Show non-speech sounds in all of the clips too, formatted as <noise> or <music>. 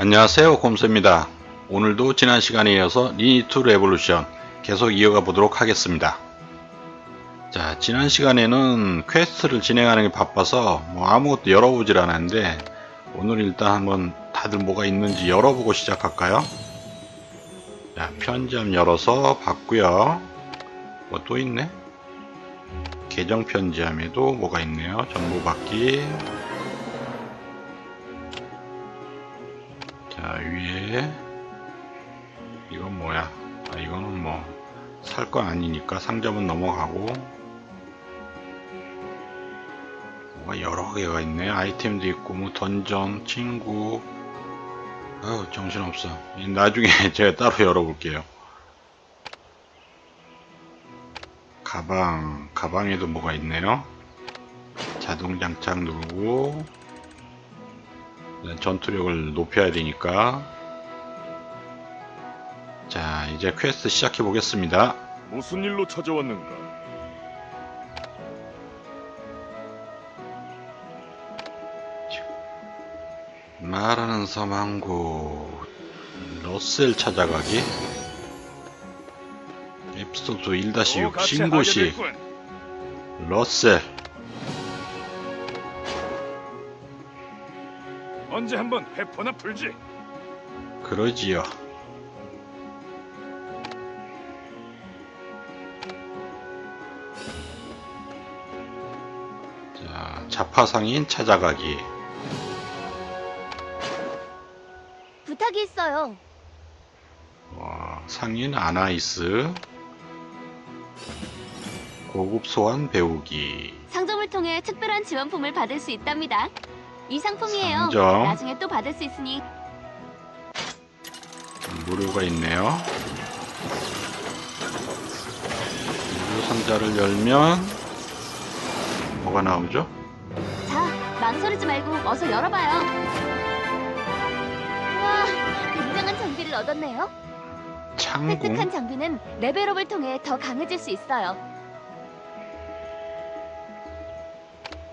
안녕하세요 곰스입니다. 오늘도 지난 시간에 이어서 리니투 레볼루션 계속 이어가 보도록 하겠습니다. 자 지난 시간에는 퀘스트를 진행하는 게 바빠서 뭐 아무것도 열어보질 않았는데 오늘 일단 한번 다들 뭐가 있는지 열어보고 시작할까요? 자 편지함 열어서 봤고요. 뭐 또 있네? 계정 편지함에도 뭐가 있네요? 정보 받기 위에 이건 뭐야? 아 이거는 뭐 살 거 아니니까 상점은 넘어가고. 뭐가 여러 개가 있네. 아이템도 있고 뭐 던전 친구. 아유 정신없어. 나중에 <laughs> 제가 따로 열어볼게요. 가방. 가방에도 뭐가 있네요? 자동 장착 누르고 전투력을 높여야 되니까 자 이제 퀘스트 시작해 보겠습니다 무슨 일로 찾아왔는가? 말하는 섬 항구 러셀 찾아가기 에피소드 또1-6 같이 하게 신고식. 러셀 언제 한번 회포나 풀지. 그러지요 파상인 찾아가기 부탁이 있어요. 와, 상인 아나이스 고급 소환 배우기 상점을 통해 특별한 지원품을 받을 수 있답니다. 이 상품이에요. 상점. 나중에 또 받을 수 있으니 무료가 있네요 무료 상자를 열면 뭐가 나오죠? 자, 망설이지 말고 어서 열어봐요. 와, 굉장한 장비를 얻었네요. 창궁 획득한 장비는 레벨업을 통해 더 강해질 수 있어요.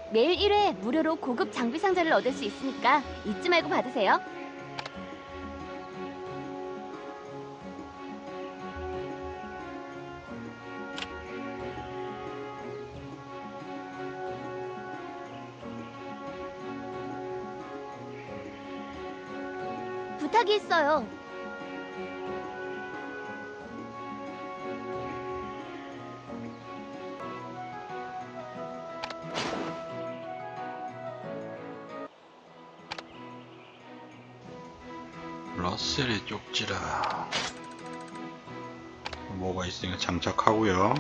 매일 1회 무료로 고급 장비 상자를 얻을 수 있으니까 잊지 말고 받으세요. 부탁이 있어요. 러셀의 쪽지라 뭐가 있으니까 장착하고요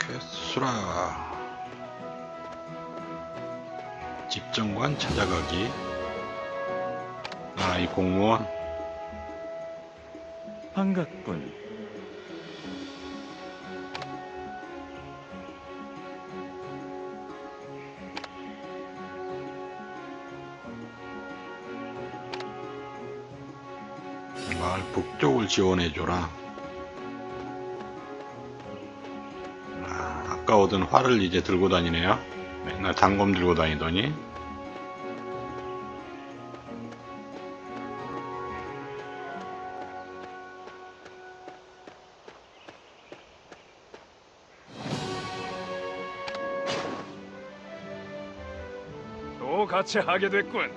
퀘스트라 집정관 찾아가기. 아 이 공무원. 반갑군. 마을 북쪽을 지원해줘라. 아, 아까 얻은 활을 이제 들고 다니네요 맨날 단검 들고 다니더니 또 같이 하게 됐군.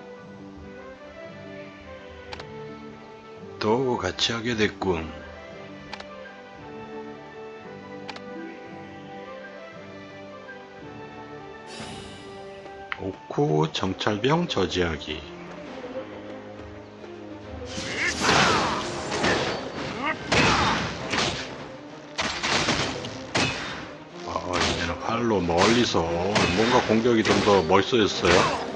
또 같이 하게 됐군. 오쿠 정찰병 저지하기. 아, 이제는 활로 멀리서 뭔가 공격이 좀더 멋있어졌어요.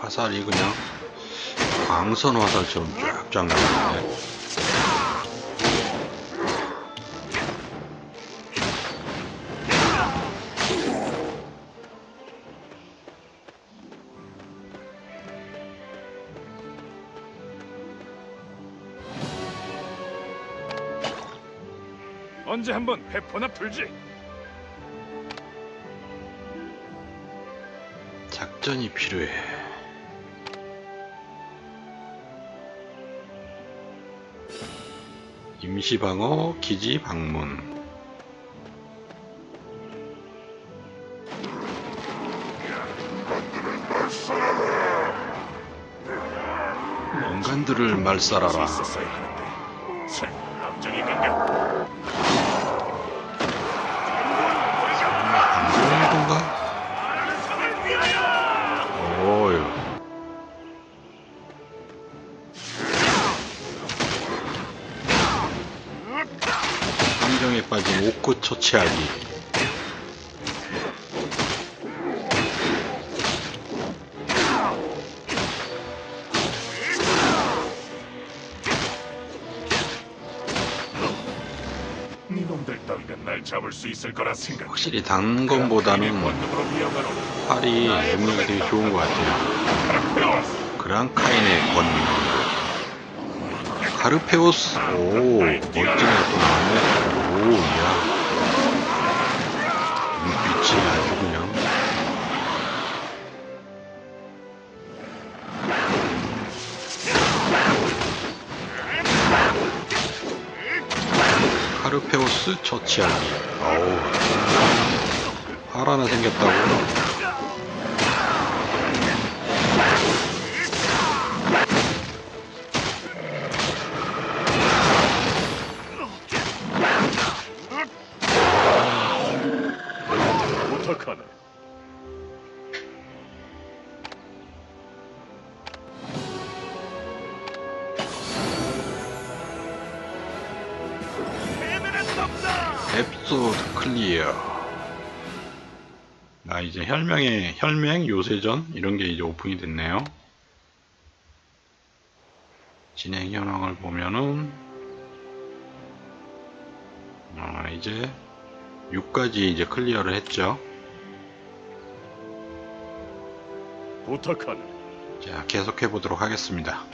화살이 그냥 광선 화살처럼 쫙쫙 나오는데 언제 한번 배포나 풀지? 작전이 필요해. 임시방어 기지 방문. 인간들을 말살하라. 오크 처치하기. 이놈들 따위가 날 잡을 수 있을 거라 생각. 확실히 단검보다는 이어가로. 팔이 능력이 되게 좋은 것 같아요. 그랑카인의 권. 카르페오스. 오, 멋진 애또 나왔네. 오, 이야. 처치하기. 어우. 팔 하나 생겼다고. 앱소드 클리어. 나 이제 혈명의 혈맹 요새전 이런 게 이제 오픈이 됐네요. 진행 현황을 보면은 아 이제 6까지 이제 클리어를 했죠. 부탁하네. 자 계속해 보도록 하겠습니다.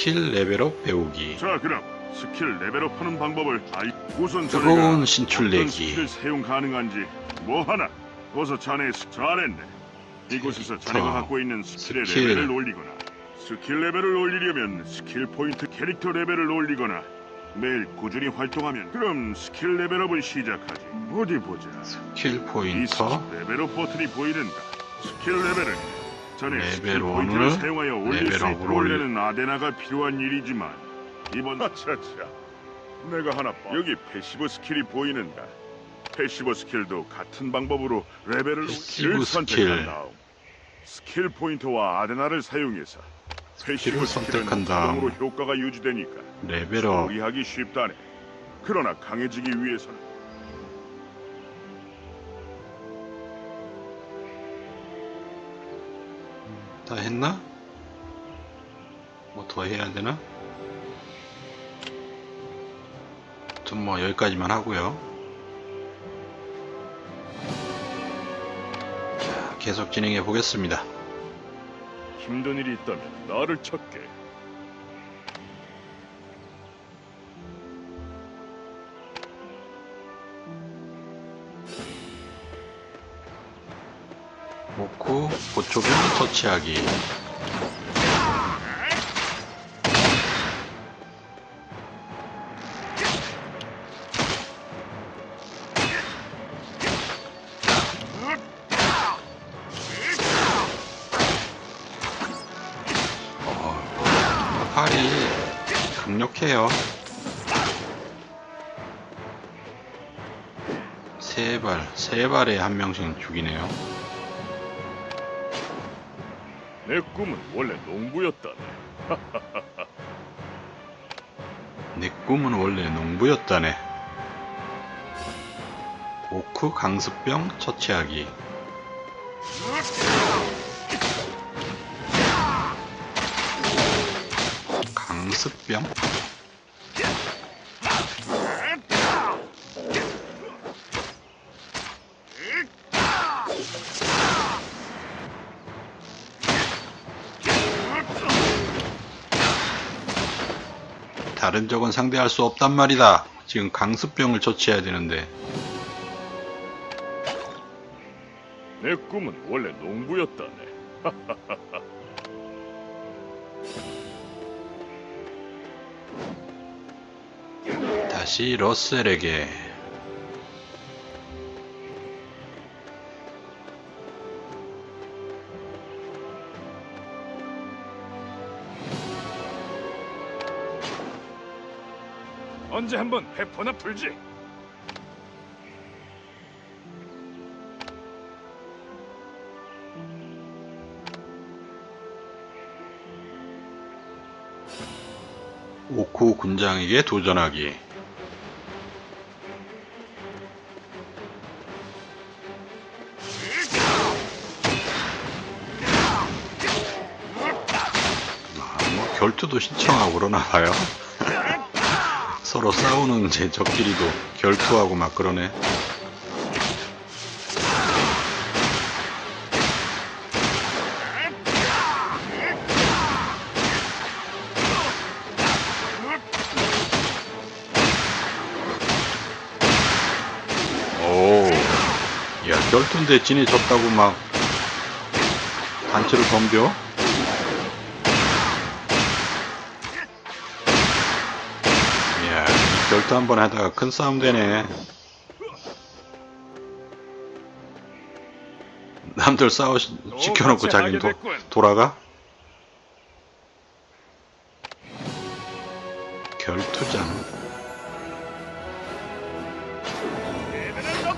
스킬 레벨업 배우기. 자 그럼 스킬 레벨업하는 방법을 알 우선 뜨거운 신출내기. 스킬을 사용 가능한지 뭐 하나 어서 자네 스- 잘했네 이곳에서 자네가 갖고 있는 스킬의 스킬. 레벨을 올리거나 스킬 레벨을 올리려면 스킬 포인트 캐릭터 레벨을 올리거나 매일 꾸준히 활동하면 그럼 스킬 레벨업을 시작하지 어디 보자 스킬 이 스킬 포인터 레벨업 버튼이 보이는가 스킬 레벨은 전에 레벨 스킬 원을 포인트를 사용하여 올릴 수 있도록 올리는 아데나가 필요한 일이지만 이번 <laughs> 아차차. 내가 하나 봐. 여기 패시브 스킬이 보이는가? 패시브 스킬도 같은 방법으로 레벨을 패시브 를 스킬. 선택한 다음 스킬 포인트와 아데나를 사용해서 패시브 스킬은 선택한 다음. 자동으로 효과가 유지되니까 레벨업. 처리하기 쉽다네. 그러나 강해지기 위해서는 다 했나? 뭐 더 해야 되나? 아무튼 뭐 여기까지만 하고요. 자, 계속 진행해 보겠습니다. 힘든 일이 있다면 나를 찾게. 보초병 처치하기. 어, 팔이 강력해요. 세 발, 세 발에 한 명씩 죽이네요. 내 꿈은 원래 농부였다네. 내 꿈은 원래 농부였다네. 오크 강습병 처치하기. 강습병? 다른 적은 상대할 수 없단 말이다. 지금 강습병을 처치해야 되는데. 내 꿈은 원래 농부였다네. <laughs> 다시 러셀에게. 언제 한번 회포나 풀지? 오쿠 군장에게 도전하기. 아, 뭐 결투도 신청하고 그러나 봐요. 서로 싸우는 제 적끼리도 결투하고 막 그러네. 결투인데 지네 졌다고 막 단체로 덤벼? 결투 한번 하다가 큰 싸움 되네. 남들 싸워 시- 시켜놓고 자기는 도, 돌아가? 결투장.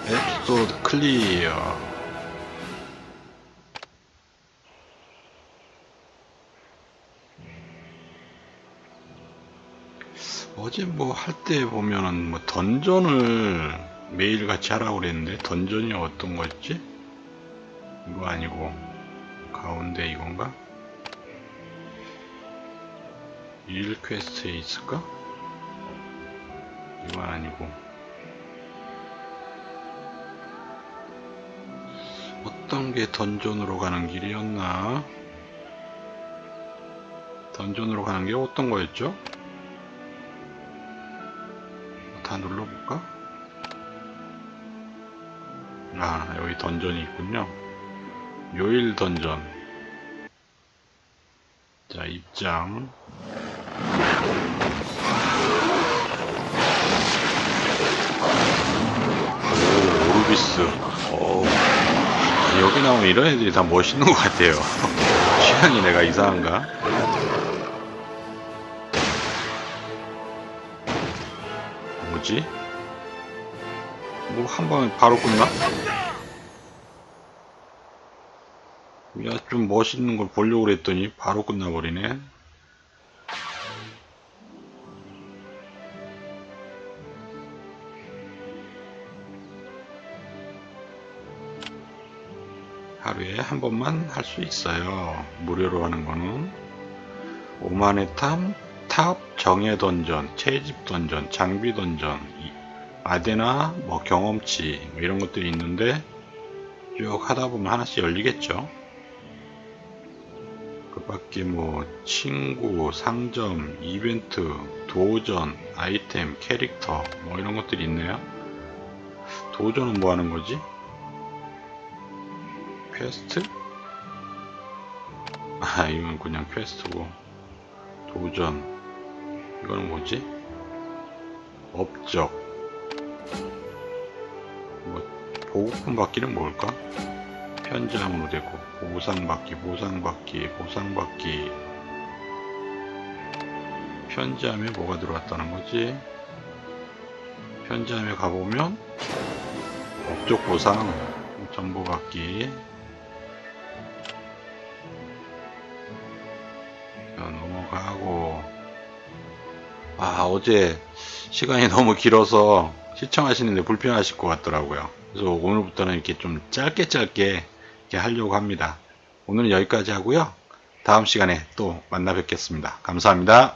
에피소드 클리어. 어제 뭐 할 때 보면은 뭐 던전을 매일 같이 하라고 그랬는데 던전이 어떤 거였지? 이거 아니고 가운데 이건가? 일 퀘스트에 있을까? 이건 아니고 어떤 게 던전으로 가는 길이었나? 던전으로 가는 게 어떤 거였죠? 다 눌러볼까? 아, 여기 던전이 있군요. 요일 던전. 자, 입장. 오, 오르비스. 오. 여기 나오면 이런 애들이 다 멋있는 것 같아요. <laughs> 취향이 내가 이상한가? 뭐지? 뭐 한 방에 바로 끝나? 야, 좀 멋있는 걸 보려고 그랬더니 바로 끝나버리네. 하루에 한 번만 할 수 있어요. 무료로 하는 거는. 오만의 탐, 탑, 정예 던전, 채집 던전, 장비 던전, 이- 아데나, 뭐 경험치 뭐 이런 것들이 있는데 쭉 하다 보면 하나씩 열리겠죠. 그 밖에 뭐 친구, 상점, 이벤트, 도전, 아이템, 캐릭터 뭐 이런 것들이 있네요. 도전은 뭐 하는 거지? 퀘스트? 아 이건 그냥 퀘스트고 도전 이거는 뭐지? 업적 뭐 보급품 받기는 뭘까? 편지함으로 되고 보상받기 보상받기 보상받기 편지함에 뭐가 들어왔다는 거지? 편지함에 가보면 업적 보상 정보 받기 자, 넘어가고 아 어제 시간이 <laughs> 너무 길어서 시청하시는데 불편하실 것 같더라고요. 그래서 오늘부터는 이렇게 좀 짧게 짧게 이렇게 하려고 합니다. 오늘은 여기까지 하고요. 다음 시간에 또 만나 뵙겠습니다. 감사합니다